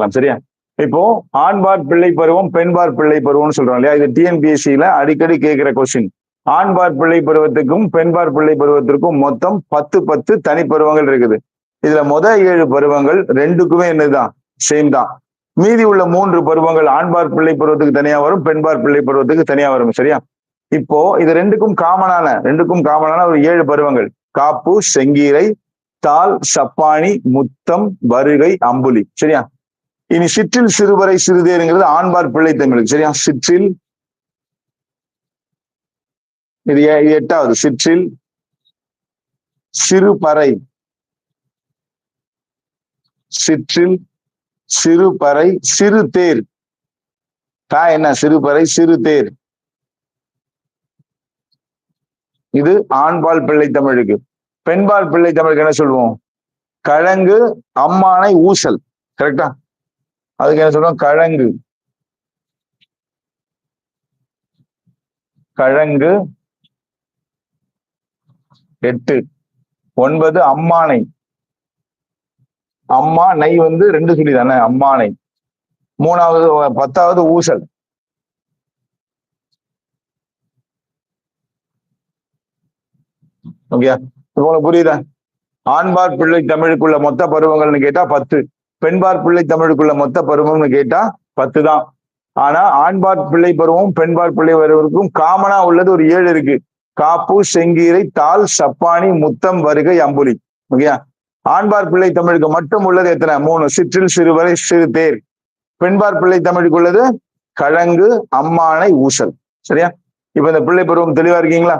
பார்க்கலாம் சரியா? இப்போ ஆண்பார் பிள்ளை பருவம் பெண்பார் பிள்ளை பருவம்னு சொல்றோம் இல்லையா? இது டிஎன்பிஎஸ்சியில அடிக்கடி கேட்கிற கொஸ்டின் ஆண்பார் பிள்ளை பருவத்துக்கும் பெண்பார் பிள்ளை பருவத்திற்கும் மொத்தம் பத்து பத்து தனி பருவங்கள் இருக்குது. இதுல மொத ஏழு பருவங்கள் ரெண்டுக்குமே என்னதுதான்? சேம் தான். மீதி உள்ள மூன்று பருவங்கள் ஆண்பார் பிள்ளை பருவத்துக்கு தனியா வரும் பெண்பார் பிள்ளை பருவத்துக்கு தனியா வரும் சரியா? இப்போ இது ரெண்டுக்கும் காமனான ரெண்டுக்கும் காமனான ஒரு ஏழு பருவங்கள். காப்பு செங்கீரை தால் சப்பானி முத்தம் வருகை அம்புலி சரியா? இனி சிற்றில் சிறுவரை சிறுதேருங்கிறது ஆண்பார் பிள்ளை தமிழுக்கு சரியா? சிற்றில். இது எட்டாவது. சிற்றில் சிறுபறை. சிற்றில் சிறுபறை சிறு தேர் தா என்ன? சிறுபறை சிறு தேர் இது ஆண்பால் பிள்ளை தமிழுக்கு. பெண்பால் பிள்ளை தமிழுக்கு என்ன சொல்லுவோம்? கழங்கு அம்மானை ஊசல். கரெக்டா? அதுக்கு என்ன சொல்றோம்? கழங்கு. கழங்கு. எட்டு. ஒன்பது அம்மானை. அம்மா நை வந்து ரெண்டு சொல்லி தானே அம்மானை. மூணாவது பத்தாவது ஊசல். ஓகே? உங்களுக்கு புரியுதா? ஆண்பார் பிள்ளை தமிழுக்குள்ள மொத்த பருவங்கள்னு கேட்டா பத்து. பெண்பார் பிள்ளை தமிழுக்குள்ள மொத்த பருவம்னு கேட்டா பத்து தான் ஆனா ஆண்பார் பிள்ளை பருவம் பெண்பார் பிள்ளை பருவருக்கும் காமனா உள்ளது ஒரு ஏழு இருக்கு. காப்பு செங்கீரை தால் சப்பானி முத்தம் வருகை அம்புலி. ஓகேயா ஆண்பார் பிள்ளை தமிழுக்கு மட்டும் உள்ளது எத்தனை? மூணு. சிற்றில் சிறுவரை சிறு தேர் பெண்பார் பிள்ளை தமிழுக்கு உள்ளது கழங்கு அம்மானை ஊசல். சரியா? இப்ப இந்த பிள்ளை பருவம் தெளிவா இருக்கீங்களா?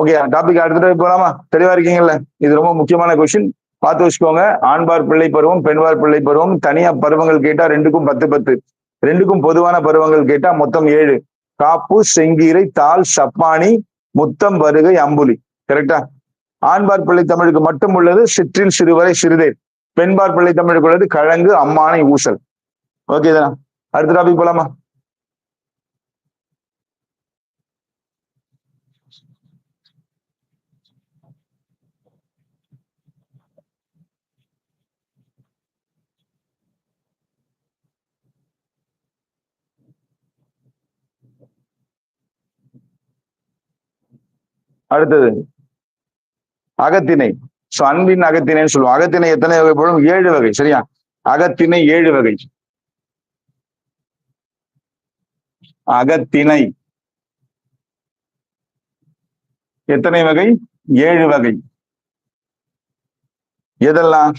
ஓகே டாபிக் அடுத்த போலாமா? தெளிவா இருக்கீங்கல்ல? இது ரொம்ப முக்கியமான கொஸ்டின் பார்த்து வச்சுக்கோங்க. ஆண்பார் பிள்ளை பருவம் பெண்பார் பிள்ளை பருவம் தனியா பருவங்கள் கேட்டா ரெண்டுக்கும் பத்து பத்து. ரெண்டுக்கும் பொதுவான பருவங்கள் கேட்டா மொத்தம் ஏழு. காப்பு செங்கீரை தால் சப்பானி முத்தம் வருகை அம்புலி. கரெக்டா ஆண்பார் பிள்ளை தமிழுக்கு மட்டும் உள்ளது சிற்றில் சிறுவரை சிறுதேர் பெண்பார் பிள்ளை தமிழுக்கு உள்ளது கழங்கு அம்மானை ஊசல். ஓகேதானா அடுத்த டாபிக் போலாமா? அடுத்தது அகத்திணை. சோ அன்பின் அகத்திணைன்னு சொல்லுவோம். அகத்திணை எத்தனை வகைப்படும் ஏழு வகை சரியா? அகத்திணை ஏழு வகை. அகத்திணை. எத்தனை வகை? ஏழு வகை. எதெல்லாம்?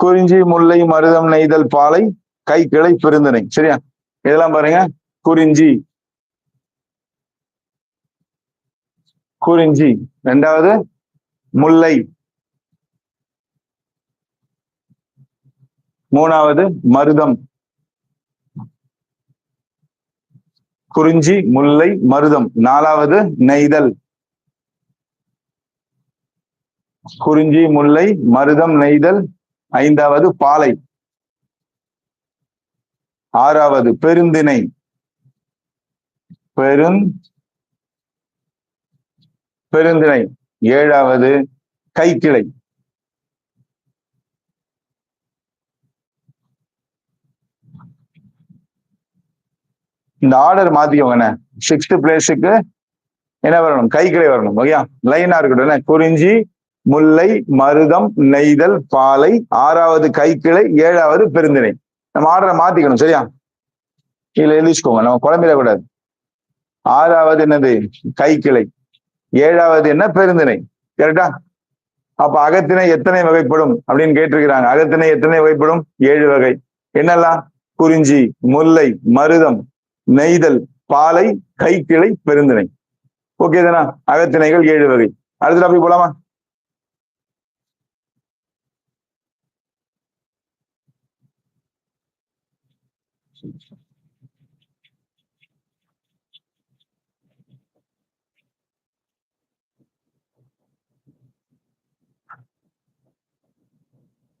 குறிஞ்சி முல்லை மருதம் நெய்தல் பாலை கை கிளை பெருந்தனை சரியா? இதெல்லாம் பாருங்க. குறிஞ்சி குறிஞ்சி. ரெண்டாவது முல்லை. மூணாவது மருதம். குறிஞ்சி முல்லை மருதம். நாலாவது நெய்தல். குறிஞ்சி முல்லை மருதம் நெய்தல். ஐந்தாவது பாலை. ஆறாவது பெருந்திணை. பெருந் பெருந்திணை. ஏழாவது கைக்கிளை. இந்த ஆர்டர் மாத்திக்கோங்க என்ன சிக்ஸ்த் பிளேஸுக்கு என்ன வரணும்? கைக்கிளை வரணும். ஓகேயா லைனா இருக்கட்டும். என்ன? குறிஞ்சி முல்லை மருதம் நெய்தல் பாலை. ஆறாவது கைக்கிளை. ஏழாவது பெருந்திணை. நம்ம ஆர்டரை மாத்திக்கணும். சரியா? இதுல எழுதிச்சுக்கோங்க. நம்ம குழம்பிடக்கூடாது. ஆறாவது என்னது? கைக்கிளை. ஏழாவது என்ன? பெருந்திணை. கரெக்டா அப்ப அகத்திணை எத்தனை வகைப்படும்? அப்படின்னு கேட்டிருக்கிறாங்க. அகத்திணை எத்தனை வகைப்படும்? ஏழு வகை. என்னெல்லாம்? குறிஞ்சி முல்லை மருதம் நெய்தல் பாலை கைக்கிளை பெருந்திணை. ஓகே தானா? அகத்திணைகள் ஏழு வகை. அடுத்த டாபிக் போலாமா?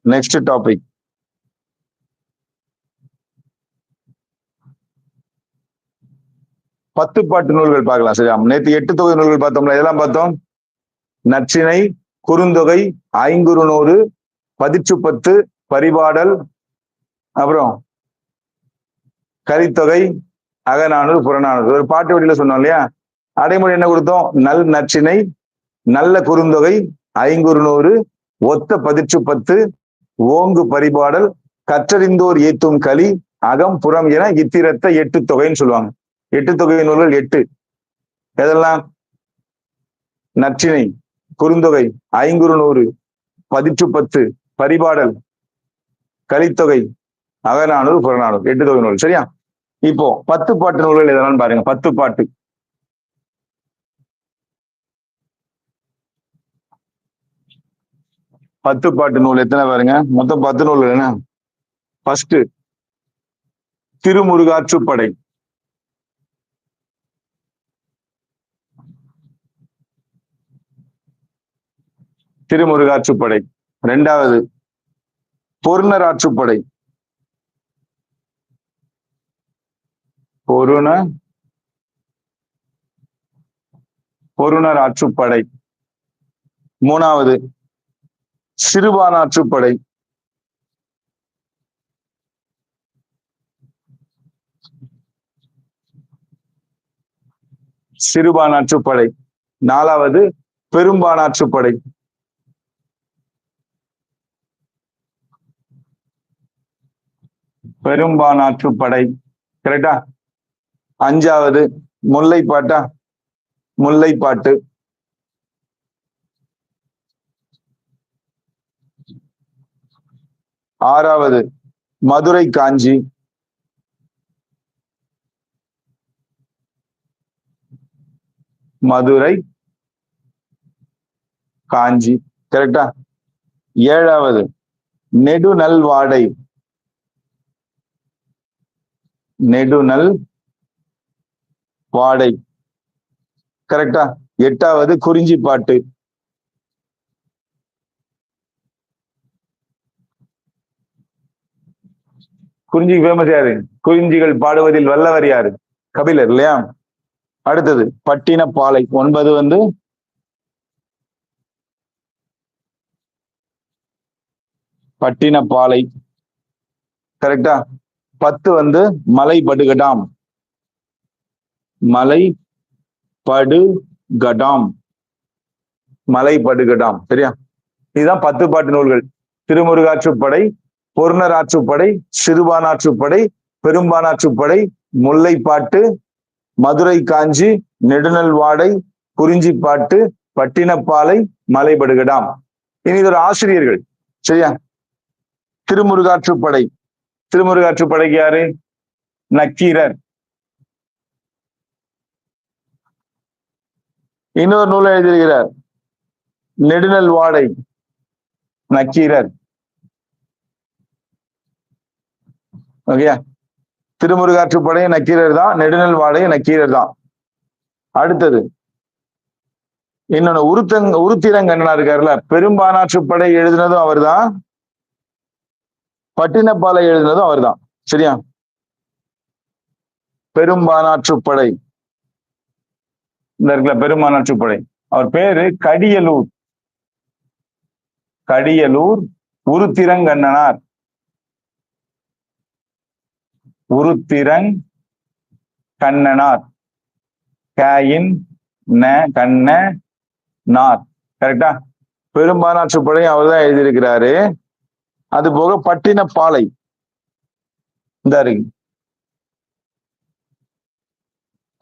நெக்ஸ்ட் டாபிக் பத்து பாட்டு நூல்கள் பார்க்கலாம். சரியா? நேற்று எட்டு தொகை நூல்கள் பார்த்தோம்ல இதெல்லாம் பார்த்தோம்? நச்சினை குறுந்தொகை ஐங்குறு நூறு பதிச்சு பத்து பரிபாடல் அப்புறம் கரித்தொகை அகநானூறு புறநானூறு. ஒரு பாட்டு வழியில சொன்னோம் இல்லையா? அடைமொழி என்ன கொடுத்தோம்? நல் நச்சினை நல்ல குறுந்தொகை ஐங்குறுநூறு ஒத்த பதிற்று பத்து ஓங்கு பரிபாடல் கற்றறிந்தோர் ஏத்தும் களி அகம் புறம் என இத்திரத்த எட்டு தொகைன்னு சொல்லுவாங்க. எட்டு தொகை நூல்கள் எட்டு. எதெல்லாம்? நற்றினை குறுந்தொகை ஐங்குறுநூறு பதிற்று பத்து பரிபாடல் கலித்தொகை அகநானூறு புறநானூறு. எட்டு தொகை நூல் சரியா? இப்போ பத்து பாட்டு நூல்கள் எதெல்லாம் பாருங்க. பத்து பாட்டு பத்து பாட்டு நூல் எத்தனை பாருங்க? மொத்தம் பத்து நூல் என்ன? ஃபர்ஸ்ட் திருமுருகாற்றுப்படை. திருமுருகாற்றுப்படை. ரெண்டாவது பொருணராற்றுப்படை. பொருண பொருணர் ஆற்றுப்படை மூணாவது சிறுபானாற்றுப்படை. சிறுபானாற்றுப்படை. நாலாவது பெரும்பானாற்றுப்படை. பெரும்பானாற்றுப்படை. கரெக்டா அஞ்சாவது முல்லைப்பாட்டா? முல்லைப்பாட்டு. ஆறாவது மதுரை காஞ்சி. மதுரை காஞ்சி. கரெக்டா ஏழாவது நெடுநல் வாடை நெடுநல் வாடை கரெக்டா எட்டாவது குறிஞ்சி குறிஞ்சிக்கு ஃபேமஸ் யாரு? குறிஞ்சிகள் பாடுவதில் வல்லவர் யாரு? கபிலர் இல்லையா? அடுத்தது பட்டினப்பாலை. ஒன்பது வந்து பட்டினப்பாலை. கரெக்டா பத்து வந்து மலை படுகடாம் மலை படுகடாம் மலை படுகடாம் சரியா? இதுதான் பத்து பாட்டு நூல்கள். திருமுருகாற்றுப்படை பொருணராற்றுப்படை சிறுபானாற்றுப்படை பெரும்பானாற்றுப்படை முல்லைப்பாட்டு மதுரை காஞ்சி நெடுநல் வாடை குறிஞ்சிப்பாட்டு பட்டினப்பாலை மலைபடுகடாம் இனி இது ஒரு ஆசிரியர்கள். சரியா? திருமுருகாற்றுப்படை திருமுருகாற்றுப்படைக்கு யாரு? நக்கீரர். இன்னொரு நூலை எழுதியிருக்கிறார். நெடுநல் வாடை. நக்கீரர். ஓகேயா? திருமுருகாற்றுப்படை நக்கீரர் தான் நெடுநெல் வாடை நக்கீரர் தான். அடுத்தது இன்னொன்னு உருத்தங் உருத்திரங்கண்ணனா இருக்காருல்ல பெரும்பானாற்றுப்படை எழுதினதும் அவர்தான். பட்டினப்பாலை எழுதினதும் அவர்தான். சரியா? பெரும்பானாற்றுப்படை இந்த இருக்குல்ல பெரும்பானாற்றுப்படை அவர் பேரு கடியலூர். கடியலூர் உருத்திரங்கண்ணனார். உருத்திரன் கண்ணனார். கேயின் ந கண்ண நார். கரெக்டா பெரும்பானாற்றுப்படை அவர் தான் எழுதியிருக்கிறாரு. அது போக பட்டினப்பாலை. இந்த இருக்கு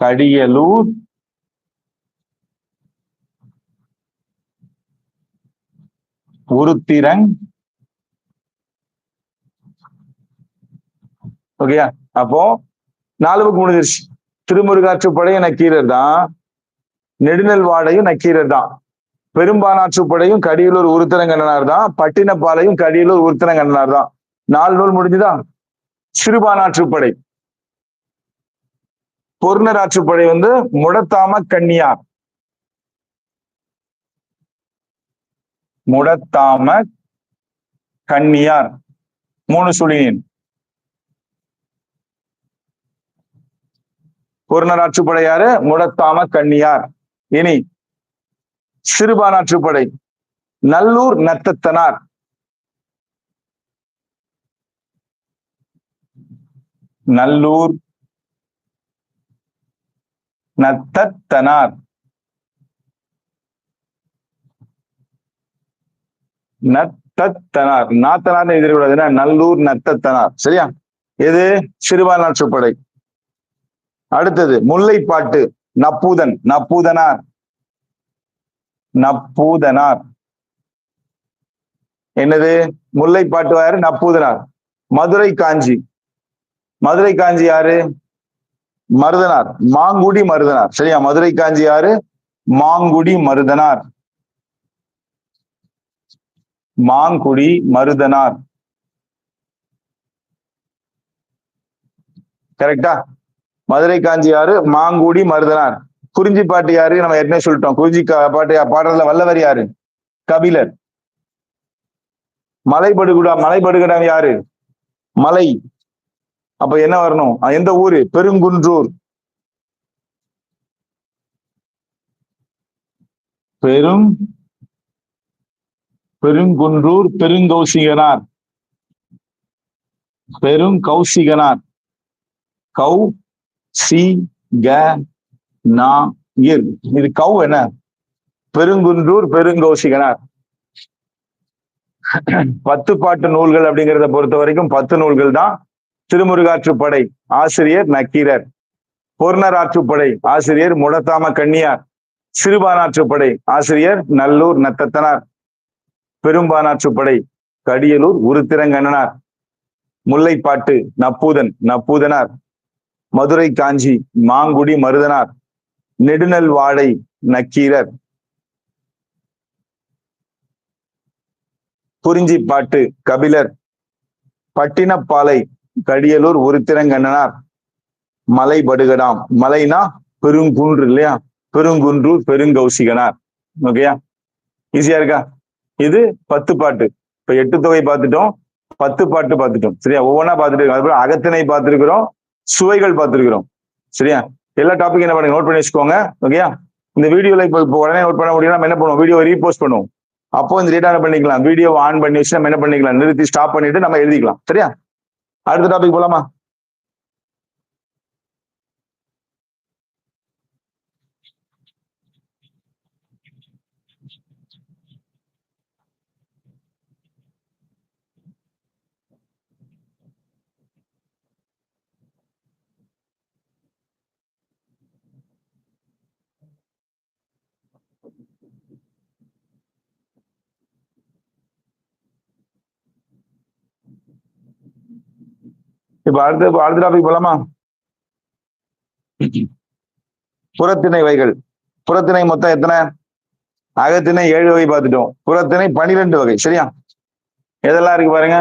கடியலூர். உருத்திரங் ஓகேயா? அப்போ நாலு புக் முடிஞ்சிருச்சு. திருமுருகாற்றுப்படையும் நக்கீரர் தான் நெடுநெல்வாடையும் நக்கீரர் தான் பெரும்பானாற்றுப்படையும் கடியலூர் உருத்தரங்கண்ணனார் தான் பட்டினப்பாலையும் கடியலூர் உருத்தரங்கண்ணனார் தான் நாலு நூல் முடிஞ்சுதா? சிறுபானாற்றுப்படை பொருணராற்றுப்படை வந்து முடத்தாம கன்னியார். முடத்தாம கன்னியார். மூணு சுழியின். பொருணராற்றுப்படை யாரு முடத்தாம கண்ணியார். இனி சிறுபானாற்றுப்படை நல்லூர் நத்தத்தனார். நல்லூர் நத்தத்தனார். நத்தத்தனார். நாத்தனார் எழுதிக்கூடாதுன்னா நல்லூர் நத்தத்தனார். சரியா? எது? சிறுபான்மை சுப்படை அடுத்தது முல்லைப்பாட்டு. நப்பூதன். நப்பூதனார். நப்பூதனார். என்னது? முல்லைப்பாட்டு யாரு நப்பூதனார். மதுரை காஞ்சி. மதுரை காஞ்சி யாரு? மருதனார். மாங்குடி மருதனார். சரியா? மதுரை காஞ்சி யாரு? மாங்குடி மருதனார். மாங்குடி மருதனார். கரெக்டா? மதுரை காஞ்சியாறு மாங்குடி மருதனார் குறிஞ்சி பாட்டு யாரு? நம்ம ஏற்கனவே சொல்லிட்டோம். குறிஞ்சி கா- பாட்டு பாடுறதுல வல்லவர் யாரு? கபிலர். மலைபடுகுடா மலைபடுகுடா யாரு? மலை. அப்ப என்ன வரணும்? எந்த ஊரு? பெருங்குன்றூர். பெரும் பெருங்குன்றூர் பெருங்கௌசிகனார். பெருங்கௌசிகனார். கௌ சி க நா இர். இது கவு என்ன? பெருங்குன்றூர் பெருங்கோசிகனார். பத்து பாட்டு நூல்கள் அப்படிங்கிறத பொறுத்த வரைக்கும் பத்து நூல்கள் தான் திருமுருகாற்றுப்படை ஆசிரியர் நக்கீரர். பொருணராற்றுப்படை ஆசிரியர் முடத்தாம கண்ணியார். சிறுபானாற்றுப்படை ஆசிரியர் நல்லூர் நத்தத்தனார். பெரும்பானாற்றுப்படை கடியலூர் உருத்திரங்கண்ணனார். முல்லைப்பாட்டு நப்பூதன் நப்பூதனார். மதுரை காஞ்சி மாங்குடி மருதனார் நெடுநல் வாடை நக்கீரர். குறிஞ்சிப்பாட்டு கபிலர் பட்டினப்பாலை கடியலூர் உருத்திரங்கண்ணனார். மலை படுகடாம் மலைனா பெருங்குன்று இல்லையா? பெருங்குன்றூர் பெருங்கௌசிகனார். ஓகேயா ஈஸியா இருக்கா? இது பத்து பாட்டு. இப்ப எட்டு தொகை பார்த்துட்டோம் பத்து பாட்டு பார்த்துட்டோம். சரியா? ஒவ்வொன்றா பார்த்துட்டு இருக்கோம் அதுக்கப்புறம் அகத்திணை பார்த்திருக்கிறோம். சுவைகள் பார்த்துருக்கிறோம். சரியா? எல்லா டாபிக் என்ன பண்ணுங்க? நோட் பண்ணி வச்சுக்கோங்க. ஓகேயா இந்த வீடியோல இப்போ இப்போ உடனே நோட் பண்ண முடியும் நம்ம என்ன பண்ணுவோம்? வீடியோ ரீபோஸ்ட் பண்ணுவோம். அப்போ இந்த டேட்டா என்ன பண்ணிக்கலாம்? வீடியோ ஆன் பண்ணி வச்சு நம்ம என்ன பண்ணிக்கலாம்? நிறுத்தி ஸ்டாப் பண்ணிட்டு நம்ம எழுதிக்கலாம். சரியா? அடுத்த டாபிக் போலாமா இப்ப அடுத்த அடுத்த டாபிக் போலாமா புறத்திணை வகைகள். புறத்திணை மொத்தம் எத்தனை? அகத்திணை ஏழு வகை பார்த்துட்டோம். புறத்திணை பனிரெண்டு வகை சரியா? எதெல்லாம் இருக்கு பாருங்க?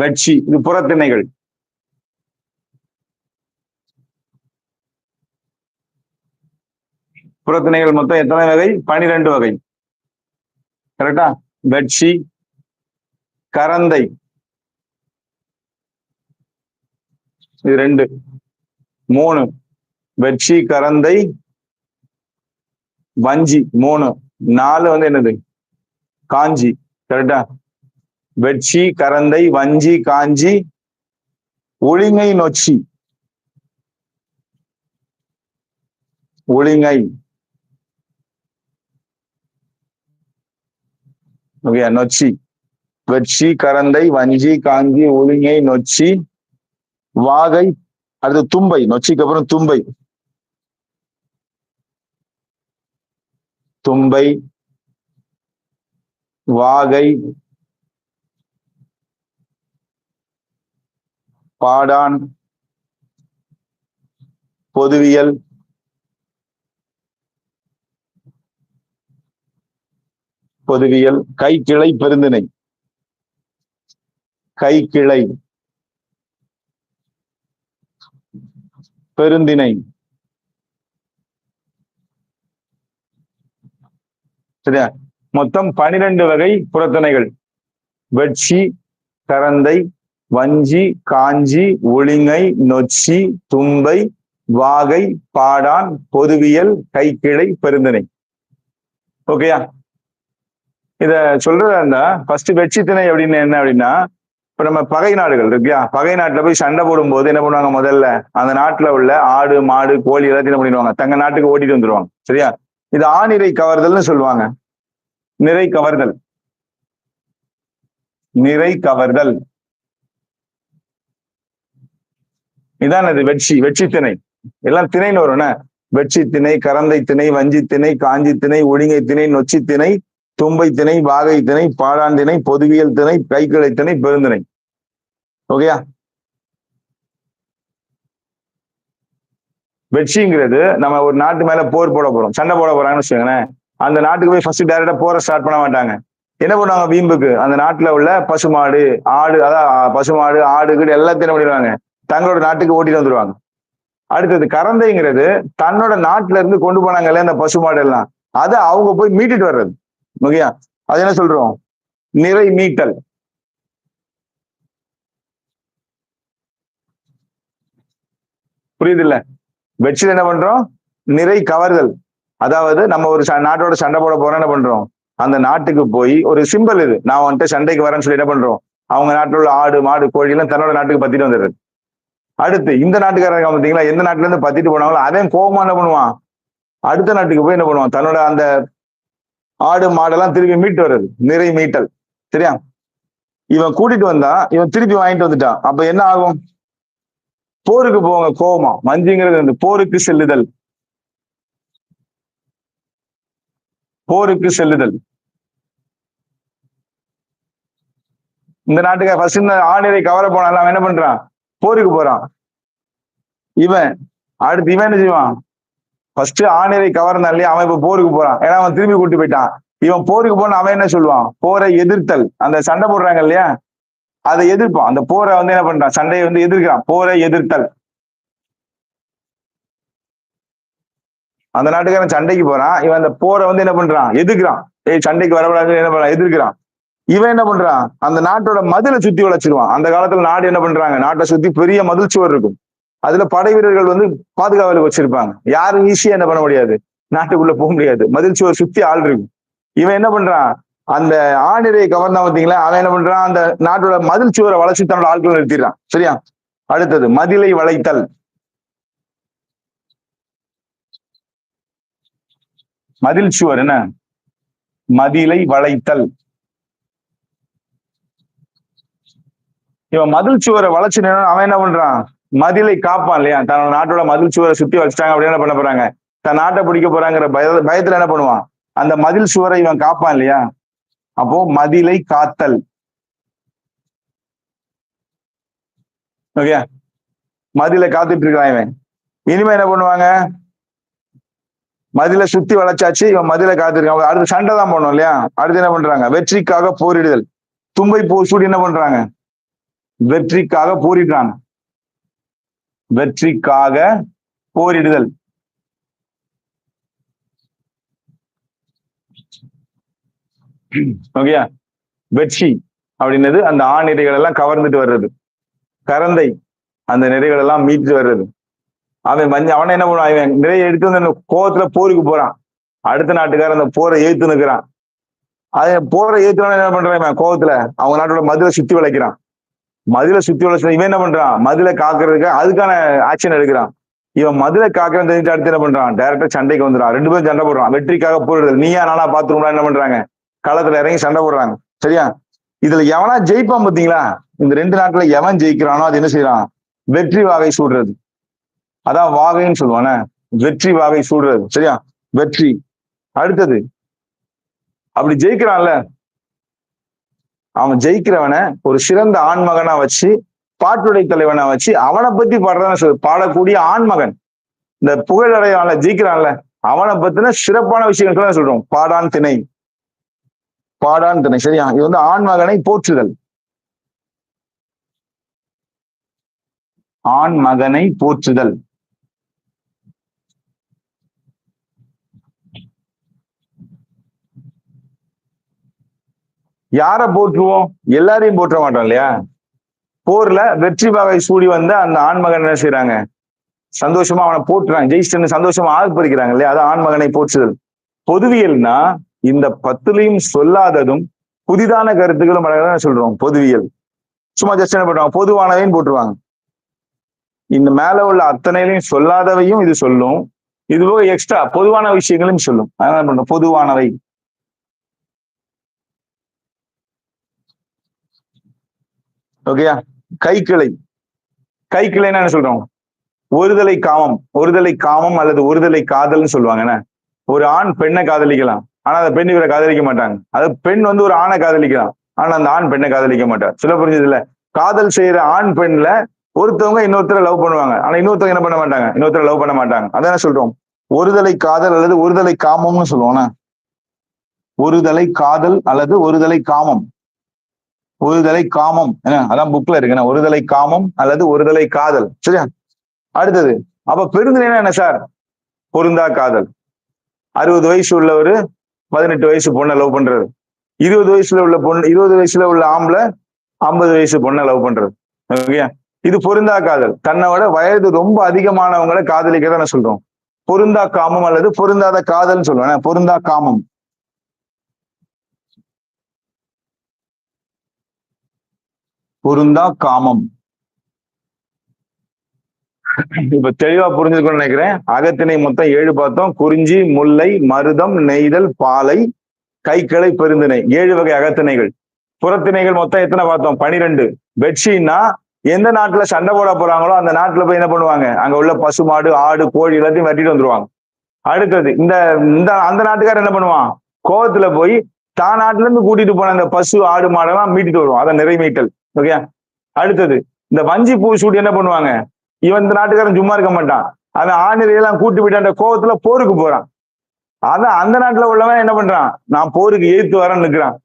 வெட்சி இது புறத்திணைகள். புறத்திணைகள் மொத்தம் எத்தனை வகை? பனிரெண்டு வகை. கரெக்டா வெட்சி கரந்தை. இது ரெண்டு. மூணு. வெற்றி கரந்தை வஞ்சி. மூணு. நாலு வந்து என்னது? காஞ்சி. கரெக்டா வெட்சி கரந்தை வஞ்சி காஞ்சி ஒளிங்கை நொச்சி. ஒளிங்கை. ஓகே நொச்சி. வெட்சி கரந்தை வஞ்சி காஞ்சி ஒளிங்கை நொச்சி வாகை அடுத்து தும்பை நொச்சிக்கு அப்புறம் தும்பை. தும்பை வாகை பாடான் பொதுவியல் பொதுவியல் கைக்கிளை பெருந்திணை. கைக்கிளை. பெருந்திணை. சரியா? மொத்தம் பனிரெண்டு வகை புறத்திணைகள். வெட்சி கரந்தை வஞ்சி காஞ்சி ஒளிங்கை நொச்சி தும்பை வாகை பாடான் பொதுவியல் கைக்கிளை பெருந்திணை. ஓகேயா? இத சொல்றதா இருந்தா ஃபர்ஸ்ட் வெட்சி திணை அப்படின்னு என்ன அப்படின்னா இப்ப நம்ம பகை நாடுகள் இருக்குயா பகை நாட்டுல போய் சண்டை போடும்போது என்ன பண்ணுவாங்க முதல்ல? அந்த நாட்டுல உள்ள ஆடு மாடு கோழி எல்லாத்தையும் என்ன பண்ணிடுவாங்க? தங்க நாட்டுக்கு ஓட்டிட்டு வந்துருவாங்க. சரியா? இது ஆநிறை கவர்தல்னு சொல்லுவாங்க. நிறை கவர்தல் நிறை கவர்தல் இதான் அது வெட்சி வெட்சி திணை. எல்லாம் திணைன்னு வரும் என்ன? வெட்சி திணை கரந்தை திணை வஞ்சி திணை காஞ்சி திணை ஒழுங்கை திணை நொச்சி திணை தும்பை திணை வாகை திணை பாடான் திணை பொதுவியல் திணை கைக்கிளை திணை பெருந்திணை. ஓகேயா? வெற்றிங்கிறது நம்ம ஒரு நாட்டு மேல போர் போட போறோம். சண்டை போட போறாங்கன்னு வச்சுக்கோங்களேன். அந்த நாட்டுக்கு போய் ஃபர்ஸ்ட் டைரக்டா போற ஸ்டார்ட் பண்ண மாட்டாங்க. என்ன பண்ணுவாங்க வீம்புக்கு? அந்த நாட்டுல உள்ள பசுமாடு ஆடு அதான் பசுமாடு ஆடு கீடு எல்லாத்தையும் பண்ணிடுவாங்க? தங்களோட நாட்டுக்கு ஓட்டிட்டு வந்துருவாங்க. அடுத்தது கரந்தைங்கிறது தன்னோட நாட்டுல இருந்து கொண்டு போனாங்க இல்லையா அந்த பசுமாடு எல்லாம் அதை அவங்க போய் மீட்டுட்டு வர்றது. ஓகேயா? அது என்ன சொல்றோம்? நிறை மீட்டல். புரியுது இல்ல வெற்றில என்ன பண்றோம்? நிறை கவர்தல். அதாவது நம்ம ஒரு ச- நாட்டோட சண்டை போட போறோம் என்ன பண்றோம்? அந்த நாட்டுக்கு போய் ஒரு சிம்பிள் இது. நான் வந்துட்டு சண்டைக்கு வரேன்னு சொல்லி என்ன பண்றோம்? அவங்க நாட்டில் உள்ள ஆடு மாடு கோழி எல்லாம் தன்னோட நாட்டுக்கு பத்திட்டு வந்துடுறது. அடுத்து இந்த நாட்டுக்காரங்க பார்த்தீங்களா எந்த நாட்டுல இருந்து பத்திட்டு போனாங்களோ அதே கோபமா என்ன பண்ணுவான்? அடுத்த நாட்டுக்கு போய் என்ன பண்ணுவான்? தன்னோட அந்த ஆடு மாடெல்லாம் திருப்பி மீட்டு வர்றது. நிறை மீட்டல். சரியா? இவன் கூட்டிட்டு வந்தா இவன் திருப்பி வாங்கிட்டு வந்துட்டான். அப்ப என்ன ஆகும்? போருக்கு போவாங்க கோபமா மஞ்சுங்கிறது வந்து போருக்கு செல்லுதல். போருக்கு செல்லுதல். இந்த நாட்டுக்கு ஃபர்ஸ்ட் இந்த ஆணிரை கவர போனால அவன் என்ன பண்றான்? போருக்கு போறான். இவன் அடுத்து இவன் என்ன செய்வான்? ஃபர்ஸ்ட் ஆணிரை கவர்ந்தான் இல்லையா அவன் இப்ப போருக்கு போறான். ஏன்னா அவன் திரும்பி கூட்டி போயிட்டான். இவன் போருக்கு போன அவன் என்ன சொல்லுவான்? போரை எதிர்த்தல். அந்த சண்டை போடுறாங்க இல்லையா? அதை எதிர்ப்பான். அந்த போரை வந்து என்ன பண்றான்? சண்டையை வந்து எதிர்க்கிறான். போரை எதிர்த்தல். அந்த நாட்டுக்காரன் சண்டைக்கு போறான். இவன் அந்த போரை வந்து என்ன பண்றான்? எதிர்க்கிறான். ஏய் சண்டைக்கு வரக்கூடாதுன்னு என்ன பண்றான்? எதிர்க்கிறான். இவன் என்ன பண்றான்? அந்த நாட்டோட மதுளை சுத்தி வளைச்சிருவான் அந்த காலத்துல நாடு என்ன பண்றாங்க? நாட்டை சுத்தி பெரிய மதில் சுவர் இருக்கும். அதுல படை வீரர்கள் வந்து பாதுகாவலுக்கு வச்சிருப்பாங்க. யாரும் ஈஸியா என்ன பண்ண முடியாது. நாட்டுக்குள்ள போக முடியாது. மதில் சுவர் சுத்தி ஆள் இருக்கும் இவன் என்ன பண்றான்? அந்த ஆணிரையை கவர்ந்தா பார்த்தீங்களா? அவன் என்ன பண்றான்? அந்த நாட்டோட மதில் சுவரை வளர்ச்சி தன்னோட ஆட்களை நிறுத்திடுறான். சரியா? அடுத்தது மதிலை வளைத்தல். மதில் சுவர் என்ன? மதிலை வளைத்தல். இவன் மதில் சுவரை வளைச்சு அவன் என்ன பண்றான்? மதிலை காப்பான் இல்லையா? தன்னோட நாட்டோட மதில் சுவரை சுத்தி வச்சுட்டாங்க அப்படின்னு என்ன பண்ண போறாங்க? தன் நாட்டை பிடிக்க போறாங்கிற பய பயத்துல என்ன பண்ணுவான்? அந்த மதில் சுவரை இவன் காப்பான் இல்லையா? அப்போ மதிலை காத்தல். ஓகே மதில காத்துட்டு இருக்கான் இவன். இனிமே என்ன பண்ணுவாங்க? மதில சுத்தி வளைச்சாச்சு இவன் மதில காத்திருக்கான். அடுத்து சண்டை தான் போனோம் இல்லையா? அடுத்து என்ன பண்றாங்க? வெற்றிக்காக போரிடுதல். தும்பை பூ சூடி என்ன பண்றாங்க? வெற்றிக்காக போரிடுறாங்க வெற்றிக்காக போரிடுதல். ஓகேயா வெற்றி அப்படின்னது அந்த ஆண் நிறைகள் எல்லாம் கவர்ந்துட்டு வர்றது. கரந்தை அந்த நிறைகள் எல்லாம் மீட்டு வர்றது. அவன் மஞ்ச அவனை என்ன பண்ணுவான்? அவன் நிறைய எடுத்து வந்து கோவத்துல போருக்கு போறான். அடுத்த நாட்டுக்கார அந்த போரை ஏத்து நிற்கிறான் அது போரை ஏத்துனா என்ன பண்றான் கோவத்துல. அவங்க நாட்டோட மதுரை சுத்தி வளைக்கிறான். மதுரை சுத்தி சில இவன் என்ன பண்றான்? மதுரை காக்குறதுக்கு அதுக்கான ஆக்ஷன் எடுக்கிறான். இவன் மதுரை காக்குறன்னு தெரிஞ்சு அடுத்து என்ன பண்றான்? டைரக்டா சண்டைக்கு வந்துடுறான். ரெண்டு பேரும் சண்டை போடுறான். வெற்றிக்காக போடுறது நீயா நானா பாத்துருந்தா என்ன பண்றாங்க? களத்துல இறங்கி சண்டை போடுறாங்க. சரியா? இதுல எவனா ஜெயிப்பான் பாத்தீங்களா இந்த ரெண்டு நாட்டுல எவன் ஜெயிக்கிறானோ அது என்ன செய்யறான்? வெற்றி வாகை சூடுறது. அதான் வாகைன்னு சொல்லுவானே. வெற்றி வாகை சூடுறது. சரியா? வெற்றி. அடுத்தது. அப்படி ஜெயிக்கிறான்ல அவன் ஜெயிக்கிறவனை ஒரு சிறந்த ஆண்மகனா வச்சு பாட்டுடை தலைவனா வச்சு அவனை பத்தி பாடுறதான சொல்லு பாடக்கூடிய ஆண்மகன். இந்த புகழடையாள ஜெயிக்கிறான்ல அவனை பத்தின சிறப்பான விஷயங்கள் தான் சொல்றோம். பாடான் திணை. பாடான் திணை சரியா? இது வந்து ஆண்மகனை போற்றுதல். ஆண் மகனை போற்றுதல். யார போற்றுவோம்? எல்லாரையும் போற்ற மாட்டோம் இல்லையா? போர்ல வெற்றி பகை சூடி வந்த அந்த ஆண்மகன் என்ன செய்யறாங்க சந்தோஷமா அவனை போட்டுறாங்க ஜெயிச்சிட்டு சந்தோஷமா ஆர்ப்பரிக்கிறாங்க இல்லையா? அது ஆண்மகனை போற்றுதல். பொதுவியல்னா இந்த பத்துலையும் சொல்லாததும் புதிதான கருத்துக்களும் அழகாக சொல்றோம். பொதுவியல். சும்மா ஜஸ்ட் என்ன பண்ணுவாங்க பொதுவானவையும் போட்டுருவாங்க. இந்த மேல உள்ள அத்தனையிலையும் சொல்லாதவையும் இது சொல்லும். இது போக எக்ஸ்ட்ரா பொதுவான விஷயங்களும் சொல்லும். அதனால என்ன பண்றோம் பொதுவானவை. ஓகேயா கைக்கிளை. கைக்கிளைன்னா என்ன சொல்றோம்? ஒருதலை காமம். ஒருதலை காமம் அல்லது ஒருதலை காதல்னு சொல்லுவாங்க என்ன? ஒரு ஆண் பெண்ணை காதலிக்கலாம். ஆனா அந்த பெண் இவரை காதலிக்க மாட்டாங்க. அது பெண் வந்து ஒரு ஆணை காதலிக்கலாம். ஆனா அந்த ஆண் பெண்ணை காதலிக்க மாட்டார். சொல்ல புரிஞ்சது இல்ல? காதல் செய்யற ஆண் பெண்ல ஒருத்தவங்க இன்னொருத்தரை லவ் பண்ணுவாங்க. ஆனா இன்னொருத்தவங்க என்ன பண்ண மாட்டாங்க? இன்னொருத்தரை லவ் பண்ண மாட்டாங்க. அதான் சொல்றோம்? ஒருதலை காதல் அல்லது ஒருதலை காமம்னு சொல்லுவோம் ஒருதலை காதல் அல்லது ஒருதலை காமம். ஒருதலை காமம். என்ன? அதான் புக்ல இருக்கு. ஒருதலை காமம் அல்லது ஒருதலை காதல். சரியா? அடுத்தது அப்ப பெருந்தினா என்ன சார் பொருந்தா காதல். அறுபது வயசு உள்ளவர் பதினெட்டு வயசு பொண்ணை லவ் பண்றது. இருபது வயசுல உள்ள பொண்ணு இருபது வயசுல உள்ள ஆம்பளை ஐம்பது வயசு பொண்ணை லவ் பண்றது. ஓகே இது பொருந்தா காதல். தன்னோட வயது ரொம்ப அதிகமானவங்களை காதலிக்க தான் சொல்றோம். பொருந்தா காமம் அல்லது பொருந்தாத காதல்னு சொல்லுவேன் பொருந்தா காமம். பொருந்தா காமம். இப்ப தெளிவா புரிஞ்சுக்கணும்னு நினைக்கிறேன். அகத்திணை மொத்தம் ஏழு பார்த்தோம். குறிஞ்சி முல்லை மருதம் நெய்தல் பாலை கைக்கிளை பெருந்திணை. ஏழு வகை அகத்திணைகள். புறத்திணைகள் மொத்தம் எத்தனை பார்த்தோம்? பனிரெண்டு. பெட்ஷீட்னா எந்த நாட்டுல சண்டை போட போறாங்களோ அந்த நாட்டுல போய் என்ன பண்ணுவாங்க? அங்க உள்ள பசு மாடு ஆடு கோழி எல்லாத்தையும் வெட்டிட்டு வந்துருவாங்க. அடுத்தது இந்த இந்த அந்த நாட்டுக்காரர் என்ன பண்ணுவான்? கோவத்துல போய் தான் நாட்டுல இருந்து கூட்டிட்டு போன அந்த பசு ஆடு மாடெல்லாம் மீட்டிட்டு வருவான். அதை நிறை மீட்டல் ஓகே அடுத்தது இந்த வஞ்சி பூ சூடி என்ன பண்ணுவாங்க? இவன் இந்த நாட்டுக்காரன் சும்மா இருக்க மாட்டான். அந்த ஆணிரையெல்லாம் கூட்டி விட்டு அந்த கோவத்துல போருக்கு போறான். அதான் அந்த நாட்டுல உள்ளவன் என்ன பண்றான்? நான் போருக்கு எதிர்த்து வரேன்னு நிக்கிறான்.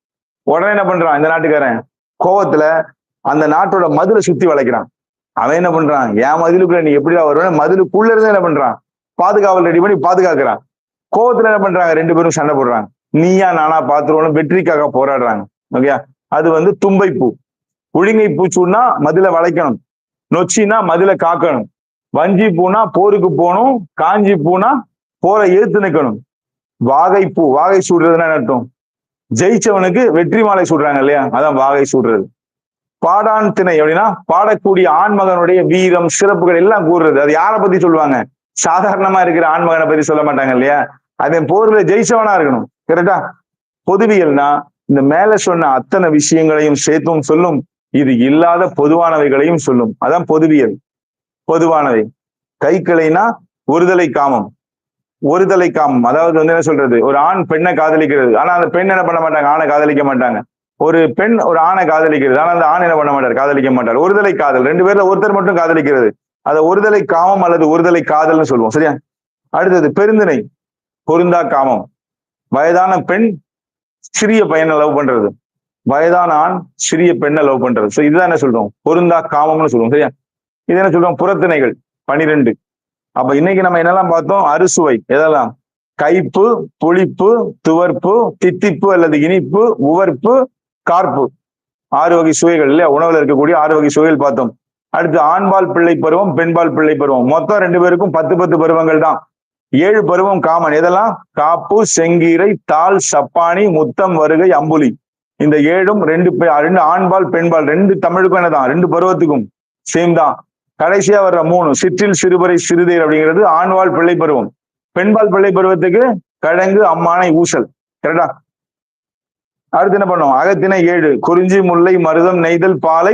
உடனே என்ன பண்றான் இந்த நாட்டுக்காரன்? கோவத்துல அந்த நாட்டோட மதுரை சுத்தி வளைக்கிறான். அவன் என்ன பண்றான்? என் மதிலுக்குள்ள நீ எப்படிடா வருவேன் மதிலுக்குள்ள இருந்து என்ன பண்றான்? பாதுகாவல் ரெடி பண்ணி பாதுகாக்கிறான். கோவத்துல என்ன பண்றாங்க? ரெண்டு பேரும் சண்டை போடுறாங்க. நீயா நானா பாத்துருவோம் வெற்றிக்காக போராடுறாங்க. ஓகே அது வந்து தும்பை பூ புழுங்கை பூச்சுன்னா மதுல வளைக்கணும். நொச்சினா மதுல காக்கணும். வஞ்சி பூனா போருக்கு போகணும். காஞ்சி பூனா போரை எதிர்த்து நிக்கணும். வாகை பூ வாகை சூடுறதுன்னா நட்டும் அர்த்தம்? ஜெயிச்சவனுக்கு வெற்றி மாலை சூடுறாங்க இல்லையா? அதான் வாகை சூடுறது. பாடான் திணை அப்படின்னா பாடக்கூடிய ஆண்மகனுடைய வீரம் சிறப்புகள் எல்லாம் கூறுறது. அது யாரை பத்தி சொல்லுவாங்க? சாதாரணமா இருக்கிற ஆண்மகனை பத்தி சொல்ல மாட்டாங்க இல்லையா? அதன் போர்ல ஜெயிச்சவனா இருக்கணும். கரெக்டா பொதுவியல்னா இந்த மேல சொன்ன அத்தனை விஷயங்களையும் சேர்த்தும் சொல்லும் இது இல்லாத பொதுவானவைகளையும் சொல்லும். அதான் பொதுவியல். பொதுவானவை. கைக்கிளைனா ஒருதலை காமம். ஒருதலை காமம். அதாவது வந்து என்ன சொல்றது? ஒரு ஆண் பெண்ணை காதலிக்கிறது. ஆனா அந்த பெண் என்ன பண்ண மாட்டாங்க? ஆணை காதலிக்க மாட்டாங்க. ஒரு பெண் ஒரு ஆணை காதலிக்கிறது. ஆனா அந்த ஆண் என்ன பண்ண மாட்டார்? காதலிக்க மாட்டார். ஒருதலை காதல். ரெண்டு பேர்ல ஒருத்தர் மட்டும் காதலிக்கிறது. அதை ஒருதலை காமம் அல்லது ஒருதலை காதல்னு சொல்லுவோம். சரியா? அடுத்தது பெருந்திணை. பொருந்தா காமம். வயதான பெண் சிறிய பையனை லவ் பண்றது. வயதான ஆண் சிறிய பெண்ணை லவ் பண்றது. சோ இதுதான் என்ன சொல்றோம்? பொருந்தா காமம்னு சொல்லுவோம் சரியா? இது என்ன சொல்றோம்? புறத்திணைகள் பனிரெண்டு. அப்ப இன்னைக்கு நம்ம என்னெல்லாம் பார்த்தோம்? அறுசுவை. எதெல்லாம்? கைப்பு புளிப்பு துவர்ப்பு தித்திப்பு அல்லது இனிப்பு உவர்ப்பு கார்ப்பு. ஆறு வகை சுவைகள் இல்லையா? உணவுல இருக்கக்கூடிய ஆறு வகை சுவைகள் பார்த்தோம். அடுத்து ஆண்பால் பிள்ளை பருவம் பெண்பால் பிள்ளை பருவம். மொத்தம் ரெண்டு பேருக்கும் பத்து பத்து பருவங்கள் தான். ஏழு பருவம் காமன். எதெல்லாம்? காப்பு செங்கீரை தாள் சப்பானி முத்தம் வருகை அம்புலி. இந்த ஏழும் ரெண்டு ரெண்டு ஆண்பால் பெண்பால் ரெண்டு தமிழுக்கும் என்னதான்? ரெண்டு பருவத்துக்கும் சேம் தான். கடைசியா வர்ற மூணு சிற்றில் சிறுபறை சிறுதேர் அப்படிங்கிறது ஆண்பால் பிள்ளை பருவம். பெண்பால் பிள்ளை பருவத்துக்கு கிழங்கு அம்மானை ஊசல். கரெக்டா? அடுத்து என்ன பண்ணுவோம் அகத்தினை ஏழு குறிஞ்சி முல்லை மருதம் நெய்தல் பாலை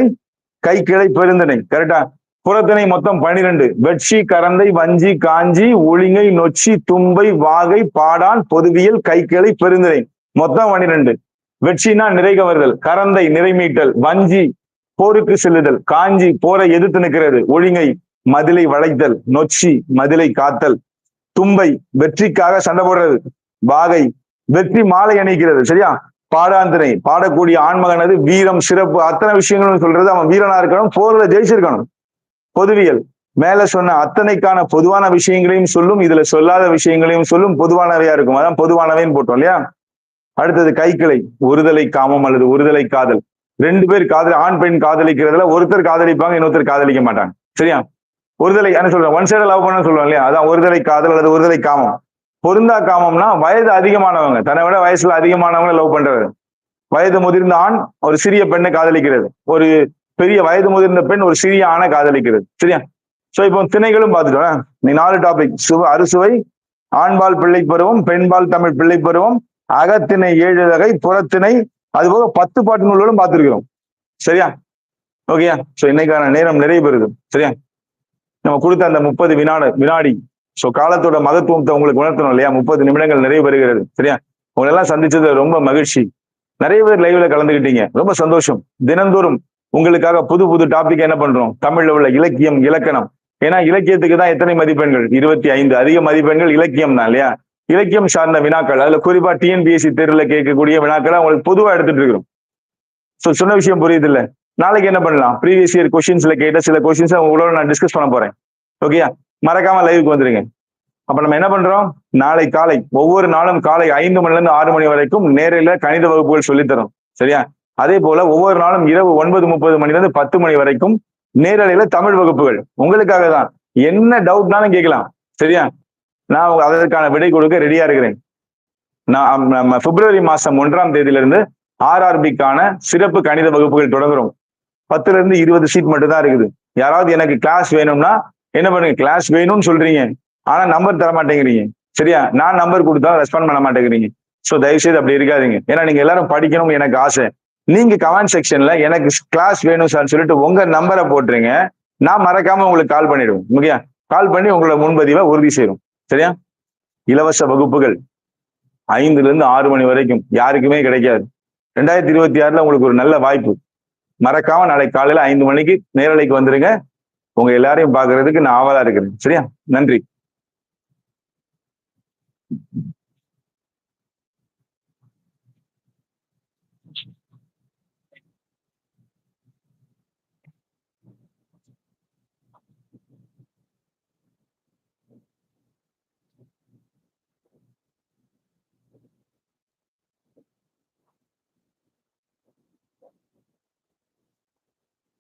கை கிளை பெருந்திணை. கரெக்டா? புறத்தினை மொத்தம் பனிரெண்டு. வெட்சி கரந்தை வஞ்சி காஞ்சி ஒளிங்கை நொச்சி தும்பை வாகை பாடான் பொதுவியல் கைக்கிளை பெருந்திணை. மொத்தம் பனிரெண்டு. வெற்றினா நிறை கவர்தல் கரந்தை நிறைமீட்டல் வஞ்சி போருக்கு செல்லுதல் காஞ்சி போரை எதிர்த்து நிற்கிறது ஒழுங்கை மதிலை வளைத்தல் நொச்சி மதிலை காத்தல் தும்பை வெற்றிக்காக சண்டை போடுறது வாகை வெற்றி மாலை அணிக்கிறது சரியா? பாடாந்திரை பாடக்கூடிய ஆண்மகனது வீரம் சிறப்பு அத்தனை விஷயங்களும் சொல்றது அவன் வீரனா இருக்கணும் போர்ல ஜெயிச்சிருக்கணும். பொதுவியல் மேல சொன்ன அத்தனைக்கான பொதுவான விஷயங்களையும் சொல்லும் இதுல சொல்லாத விஷயங்களையும் சொல்லும் பொதுவானவையா இருக்கும். அதான் பொதுவானவைன்னு போட்டோம் இல்லையா? அடுத்தது கைக்கிளை ஒருதலை காமம் அல்லது ஒருதலை காதல். ரெண்டு பேர் காதல் ஆண் பெண் காதலிக்கிறதுல ஒருத்தர் காதலிப்பாங்க இன்னொருத்தர் காதலிக்க மாட்டாங்க. சரியா? ஒருதலை என்ன சொல்றேன் ஒன் சைடு லவ் பண்ண சொல்லுவோம் இல்லையா? அதான் ஒருதலை காதல் அல்லது ஒருதலை காமம். பொருந்தா காமம்னா வயது அதிகமானவங்க தன்னை விட வயசுல அதிகமானவங்க லவ் பண்றவர். வயது முதிர்ந்த ஆண் ஒரு சிறிய பெண்ணை காதலிக்கிறது. ஒரு பெரிய வயது முதிர்ந்த பெண் ஒரு சிறிய ஆணை காதலிக்கிறது. சரியா? சோ இப்போ திணைகளும் பார்த்துட்டோம். நீ நாலு டாபிக் சுவ அறுசுவை ஆண்பால் பிள்ளை பருவம் பெண்பால் தமிழ் பிள்ளை பருவம் அகத்திணை ஏழு வகை புறத்தினை அதுபோக பத்து பாட்டு நூல்களும் பார்த்திருக்கிறோம். சரியா? ஓகேயா? சோ இன்னைக்கான நேரம் நிறைய பெறுது. சரியா? நம்ம கொடுத்த அந்த முப்பது வினாடு வினாடி. சோ காலத்தோட மகத்துவத்தை உங்களுக்கு உணர்த்தணும் இல்லையா? முப்பது நிமிடங்கள் நிறைவு பெறுகிறது. சரியா? உங்களை எல்லாம் சந்திச்சது ரொம்ப மகிழ்ச்சி. நிறைய பேர் லைவ்ல கலந்துக்கிட்டீங்க ரொம்ப சந்தோஷம். தினந்தோறும் உங்களுக்காக புது புது டாபிக் என்ன பண்றோம்? தமிழ்ல உள்ள இலக்கியம் இலக்கணம். ஏன்னா இலக்கியத்துக்கு தான் எத்தனை மதிப்பெண்கள்? இருபத்தி ஐந்து. அதிக மதிப்பெண்கள் இலக்கியம் தான் இல்லையா? இலக்கியம் சார்ந்த வினாக்கள். அதுல குறிப்பா டிஎன்பிஎஸ்சி தேர்வுல கேட்கக்கூடிய வினாக்களை உங்களுக்கு பொதுவா எடுத்துட்டு இருக்கிறோம். சோ சொன்ன விஷயம் புரியுது இல்ல நாளைக்கு என்ன பண்ணலாம்? ப்ரீவியஸ் இயர் கொஸ்டின்ஸ்ல கேட்ட சில கொஸ்டின்ஸ் உங்களோட நான் டிஸ்கஸ் பண்ண போறேன். ஓகேயா மறக்காம லைவுக்கு வந்துருங்க. அப்ப நம்ம என்ன பண்றோம்? நாளை காலை ஒவ்வொரு நாளும் காலை ஐந்து மணில இருந்து ஆறு மணி வரைக்கும் நேரில கணித வகுப்புகள் சொல்லித்தரும். சரியா? அதே போல ஒவ்வொரு நாளும் இரவு ஒன்பது முப்பது மணில இருந்து பத்து மணி வரைக்கும் நேரலையில தமிழ் வகுப்புகள். உங்களுக்காக தான். என்ன டவுட்னாலும் கேட்கலாம். சரியா? நான் அதற்கான விடை கொடுக்க ரெடியா இருக்கிறேன். நான் நம்ம பிப்ரவரி மாசம் ஒன்றாம் தேதியிலிருந்து ஆர்ஆர்பிக்கான சிறப்பு கணித வகுப்புகள் தொடங்குறோம். பத்துல இருந்து இருபது சீட் மட்டும் தான் இருக்குது. யாராவது எனக்கு கிளாஸ் வேணும்னா என்ன பண்ணுங்க? கிளாஸ் வேணும்னு சொல்றீங்க. ஆனா நம்பர் தர மாட்டேங்கிறீங்க. சரியா? நான் நம்பர் கொடுத்தா ரெஸ்பாண்ட் பண்ண மாட்டேங்கிறீங்க. ஸோ தயவு செய்து அப்படி இருக்காதீங்க. ஏன்னா நீங்க எல்லாரும் படிக்கணும் எனக்கு ஆசை. நீங்க கமெண்ட் செக்ஷன்ல எனக்கு கிளாஸ் வேணும் சார் சொல்லிட்டு உங்க நம்பரை போட்டுருங்க. நான் மறக்காம உங்களுக்கு கால் பண்ணிடுவேன். ஓகே கால் பண்ணி உங்களோட முன்பதிவை உறுதி செய்யும் சரியா? இலவச வகுப்புகள் ஐந்துல இருந்து ஆறு மணி வரைக்கும் யாருக்குமே கிடைக்காது. ரெண்டாயிரத்தி இருபத்தி ஆறுல உங்களுக்கு ஒரு நல்ல வாய்ப்பு. மறக்காம நாளைக்கு காலையில ஐந்து மணிக்கு நேரலைக்கு வந்துருங்க. உங்க எல்லாரையும் பாக்குறதுக்கு நான் ஆவலா இருக்கிறேன். சரியா? நன்றி.